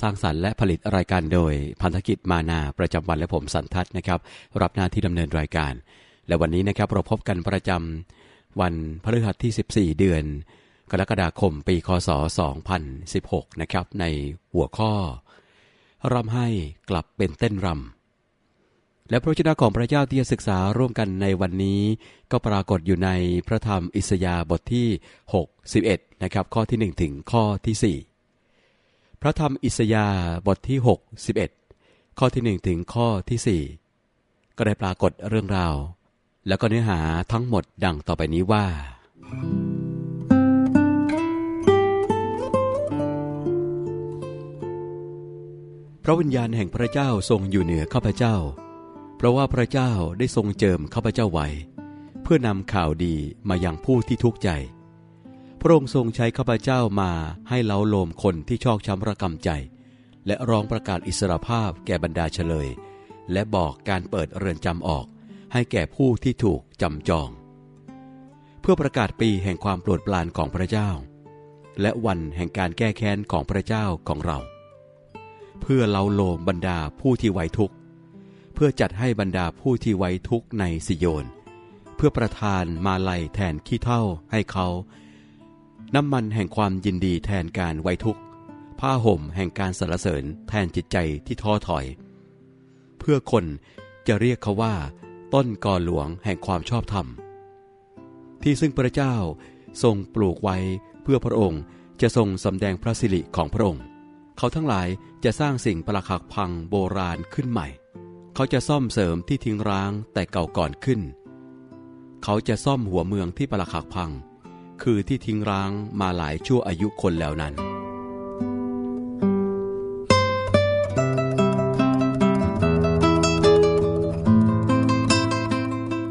สร้างสรรค์และผลิตรายการโดยพันธกิจมานาประจำวันและผมสันทัศน์นะครับ รับหน้าที่ดำเนินรายการ และวันนี้นะครับเราพบกันประจำวันพฤหัสที่ 14 เดือน กรกฎาคมปีคศ 2016 นะครับ ในหัวข้อรำให้กลับเป็นเต้นรำและพระชนะของพระเจ้าที่จะศึกษาร่วมกันในวันนี้ ก็ปรากฏอยู่ในพระธรรมอิสยาห์บทที่ 61 นะครับ ข้อที่ 1 ถึงข้อที่ 4 พระธรรมอิสยาห์บทที่61ข้อที่ 1 ถึงข้อที่ 4 ก็ได้ปรากฏเรื่องราว แล้วก็เนื้อหาทั้งหมดดังต่อไปนี้ว่า พระวิญญาณแห่งพระเจ้าทรงอยู่เหนือข้าพเจ้า เพราะว่าพระเจ้าได้ทรงเจิมข้าพเจ้าไว้ เพื่อนำข่าวดีมายังผู้ที่ทุกข์ใจ พระองค์ทรงใช้ข้าพเจ้ามาให้เล้าโลมคนที่ชอกช้ำระกำใจ และร้องประกาศอิสรภาพแก่บรรดาเฉลย และบอกการเปิดเรือนจำออก ให้แก่ผู้ที่ถูกจำจอง เพื่อประกาศปีแห่งความโปรดปรานของพระเจ้า และวันแห่งการแก้แค้นของพระเจ้าของเรา เพื่อเล้าโลมบรรดาผู้ที่ไว้ทุกข์ เพื่อจัดให้บรรดาผู้ที่ไว้ทุกข์ในสิโยนเพื่อประทานมาลัยแทนขี้เท่าให้เขา น้ำมันแห่งความยินดีแทนการไว้ทุกข์ ผ้าห่มแห่งการสรรเสริญแทนจิตใจที่ท้อถอย เพื่อคนจะเรียกเขาว่า ต้นกอหลวงแห่งความชอบธรรม ที่ซึ่งพระเจ้าทรงปลูกไว้เพื่อพระองค์จะทรงสำแดงพระสิริของพระองค์ เขาทั้งหลายจะสร้างสิ่งประหลักพังโบราณขึ้นใหม่ เขาจะซ่อมเสริมที่ทิ้งร้างแต่เก่าก่อนขึ้น เขาจะซ่อมหัวเมืองที่ประหลักพัง คือที่ทิ้งร้างมาหลายชั่วอายุคนแล้วนั้น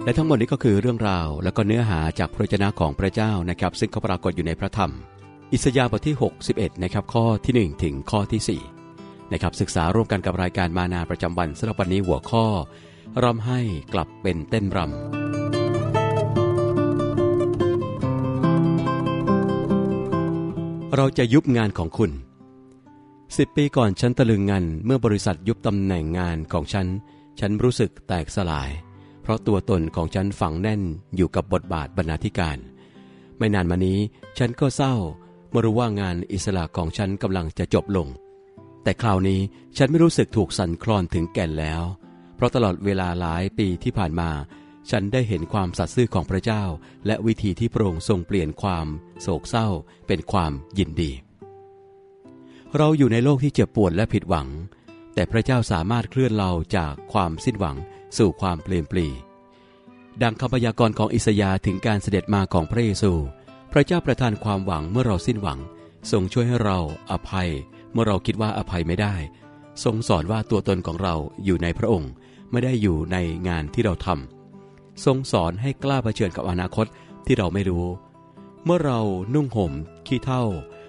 และทั้งหมดนี้ก็คือเรื่องราวและก็เนื้อหาจากพระวจนะของพระเจ้านะครับ ซึ่งเขาปรากฏอยู่ในพระธรรม อิสยาห์บทที่ 61 นะครับ ข้อที่ 1 ถึงข้อที่ 4 นะครับ ศึกษาร่วมกันกับรายการมานาประจำวันสำหรับวันนี้หัวข้อรำให้กลับเป็นเต้นรำ เราจะยุบงานของคุณสิบปีก่อนฉันตะลึงงานเมื่อบริษัทยุบตำแหน่งงานของฉัน ฉันรู้สึกแตกสลาย เพราะตัวตนของฉันฝังแน่นอยู่กับบทบาทบรรณาธิการ ไม่นานมานี้ฉันก็เศร้าเมื่อรู้ว่างานอิสระของฉันกำลังจะจบลง แต่คราวนี้ฉันไม่รู้สึกถูกสั่นคลอนถึงแก่นแล้ว เพราะตลอดเวลาหลายปีที่ผ่านมา ฉันได้เห็นความสัตย์ซื่อของพระเจ้า และวิธีที่พระองค์ทรงเปลี่ยนความ โศกเศร้า เป็นความยินดี เราอยู่ในโลกที่เจ็บปวดและผิดหวัง แต่พระเจ้าสามารถเคลื่อนเราจากความสิ้นหวัง สู่ความเปลี่ยนปลีดังคำพยากรณ์ของอิสยาห์ถึงการเสด็จมาของพระเยซู พระเจ้าประทานความหวังเมื่อเราสิ้นหวัง ทรงช่วยให้เราอภัย เมื่อเราคิดว่าอภัยไม่ได้ ทรงสอนว่าตัวตนของเราอยู่ในพระองค์ ไม่ได้อยู่ในงานที่เราทำ ทรงสอนให้กล้าเผชิญกับอนาคตที่เราไม่รู้ เมื่อเรานุ่งห่ม ขี้เท่า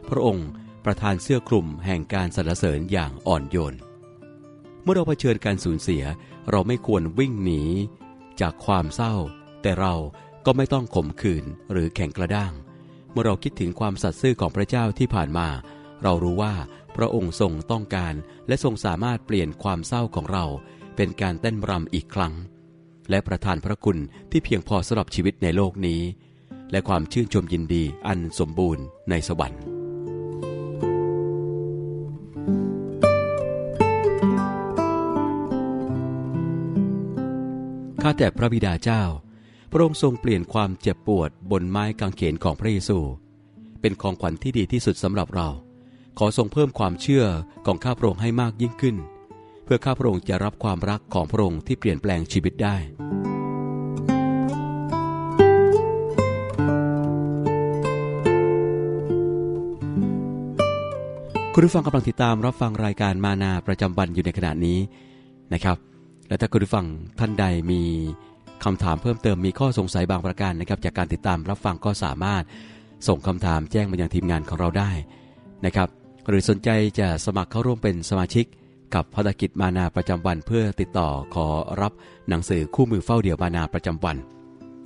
พระองค์ประทานเสื้อคลุมแห่งการสรรเสริญอย่างอ่อนโยน เมื่อเราเผชิญการสูญเสียเราไม่ควรวิ่งหนี จากความเศร้า แต่เราก็ไม่ต้องขมขื่นหรือแข็งกระด้าง เมื่อเราคิดถึงความสัตย์ซื่อของพระเจ้าที่ผ่านมา เรารู้ว่าพระองค์ทรงต้องการและทรงสามารถเปลี่ยนความเศร้าของเรา เป็นการเต้นรำอีกครั้ง และประทานพระคุณที่เพียงพอสำหรับชีวิตในโลกนี้ และความชื่นชมยินดีอันสมบูรณ์ในสวรรค์ข้าแต่พระบิดาเจ้า พระองค์ทรงเปลี่ยนความเจ็บปวดบนไม้กางเขนของพระเยซู เป็นของขวัญที่ดีที่สุดสำหรับเรา ขอทรงเพิ่มความเชื่อของข้าพระองค์ให้มากยิ่งขึ้น พื่อข้าพระองค์จะรับความรักของพระองค์ที่เปลี่ยนแปลงชีวิตได้ คุณผู้ฟังกำลังติดตามรับฟังรายการมานาประจำวันอยู่ในขณะนี้นะครับ และถ้าคุณผู้ฟังท่านใดมีคำถามเพิ่มเติมมีข้อสงสัยบางประการนะครับ จากการติดตามรับฟังก็สามารถส่งคำถามแจ้งมายังทีมงานของเราได้นะครับ หรือสนใจจะสมัครเข้าร่วมเป็นสมาชิก กับภารกิจมานาประจำวัน เพื่อติดต่อขอรับหนังสือคู่มือเฝ้าเดี่ยวมานาประจำวัน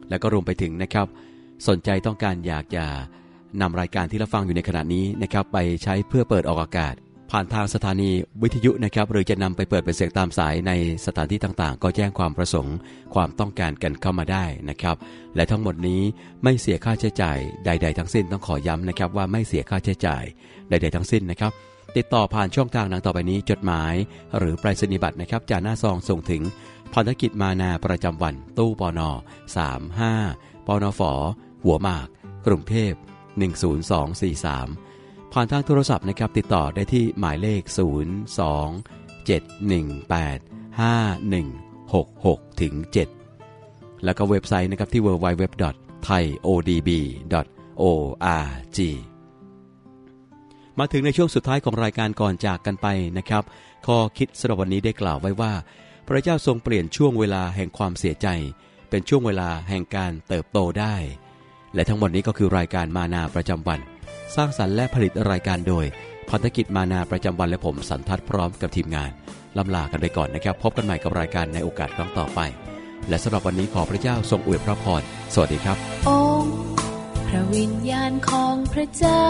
แล้วก็รวมไปถึงนะครับ สนใจต้องการอยากจะนำรายการที่รับฟังอยู่ในขณะนี้นะครับไปใช้เพื่อเปิดออกอากาศ ผ่านทางสถานีวิทยุนะครับหรือจะนำไปเปิดเป็นเสียงตามสายในสถานที่ต่างๆ ก็แจ้งความประสงค์ความต้องการกันเข้ามาได้นะครับ และทั้งหมดนี้ไม่เสียค่าใช้จ่ายใด ๆ ทั้งสิ้นต้องขอย้ำนะครับว่าไม่เสียค่าใช้จ่ายใด ๆ ทั้งสิ้นนะครับ ติดต่อผ่านช่องทางดังต่อไปนี้ จดหมาย หรือไปรษณียบัตรนะครับจากหน้าซองส่งถึงภารกิจมานาประจำวัน ตู้ปอนอ35ปอนอฝอหัวหมาก กรุงเทพ 10243 ผ่านทางโทรศัพท์นะครับ ติดต่อได้ที่หมายเลข 02 718 5166ถึง7แล้วก็เว็บไซต์นะครับที่ www.thaiodb.org มาถึงในช่วงสุดท้ายของรายการก่อนจากกันไปนะครับ ข้อคิดสำหรับวันนี้ได้กล่าวไว้ว่า พระเจ้าทรงเปลี่ยนช่วงเวลาแห่งความเสียใจ เป็นช่วงเวลาแห่งการเติบโตได้ และทั้งหมดนี้ก็คือรายการมานาประจำวัน สร้างสรรค์และผลิตรายการโดยพันธกิจมานาประจำวันและผมสันทัดพร้อมกับทีมงานลำลากันไปก่อนนะครับ พบกันใหม่กับรายการในโอกาสครั้งต่อไป และสำหรับวันนี้ขอพระเจ้าทรงอวยพระพรสวัสดีครับองค์พระวิญญาณของพระเจ้า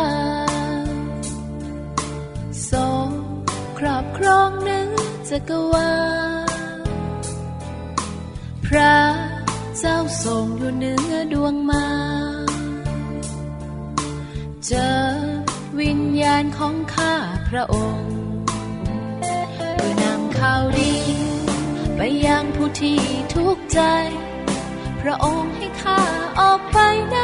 ครองเหนื้อจักรวาลพระเจ้าทรงอยู่เหนือดวงมาเจอวิญญาณของข้าพระองค์เพื่อนำข่าวดี ไปยังผู้ที่ทุกข์ใจ พระองค์ให้ข้าออกไปนำ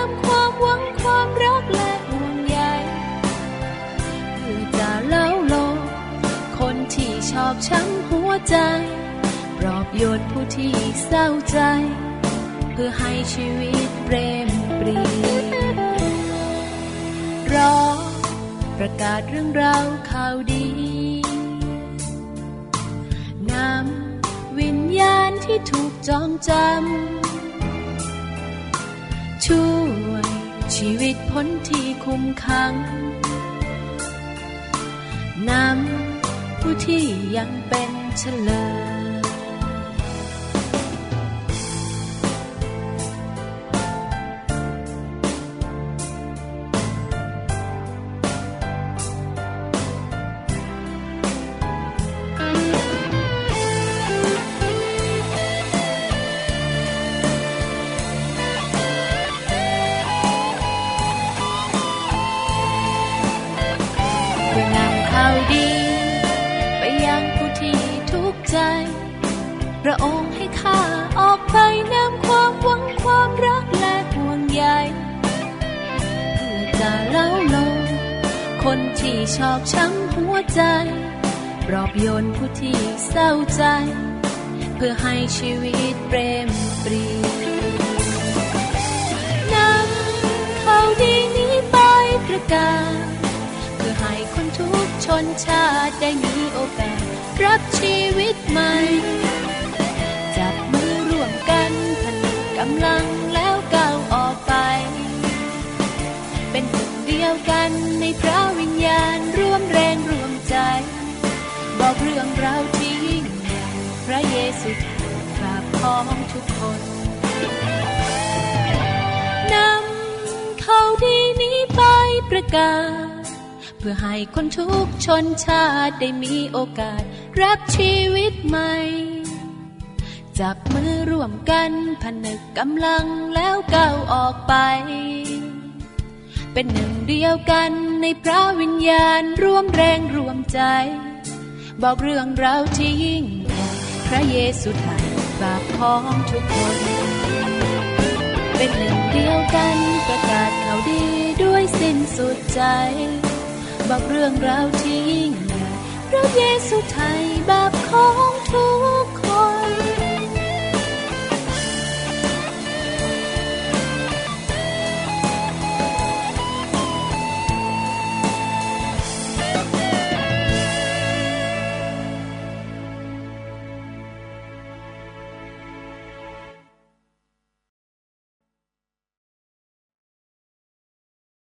อบช้ำหัวใจ ปลอบโยนผู้ที่เศร้าใจ เพื่อให้ชีวิตเปรมปรีรอประกาศเรื่องราวข่าวดีนำวิญญาณที่ถูกจองจำช่วยชีวิตพ้นที่คุมขังนำ ผู้ที่ยังเป็นเฉลย ใจ พระองค์ให้ข้าออกไปนำความหวังความรักและห่วงใยเพื่อจะเล่าโลกคนที่ชอบช้ำหัวใจปลอบโยนผู้ที่เศร้าใจ เพื่อให้ชีวิตเปรมปรีนำข่าวดีนี้ไปประกาศเพื่อให้คนทุกชนชาติได้มีโอกาสรับชีวิต ใหม จับมือร่วมกันผนึกกำลังแล้วก้าวออกไป เป็นหนึ่งเดียวกันในพระวิญญาณร่วมแรงร่วมใจ บอกเรื่องราวที่ยิ่งใหญ่พระเยซูกราบของทุกคนนำข่าวดีนี้ไปประกาศ เพื่อให้คนทุกชนชาติได้มีโอกาสรับชีวิตใหม่ จับมือร่วมกันผนึกกำลังแล้วก้าวออกไป เป็นหนึ่งเดียวกันในพระวิญญาณร่วมแรงร่วมใจ บอกเรื่องราวที่ยิ่งใหญ่พระเยซูไทยบาปของทุกคน เป็นหนึ่งเดียวกันประกาศข่าวดีด้วยสิ้นสุดใจ บอกเรื่องราวที่ยิ่งใหญ่พระเยซูไทยบาปของทุก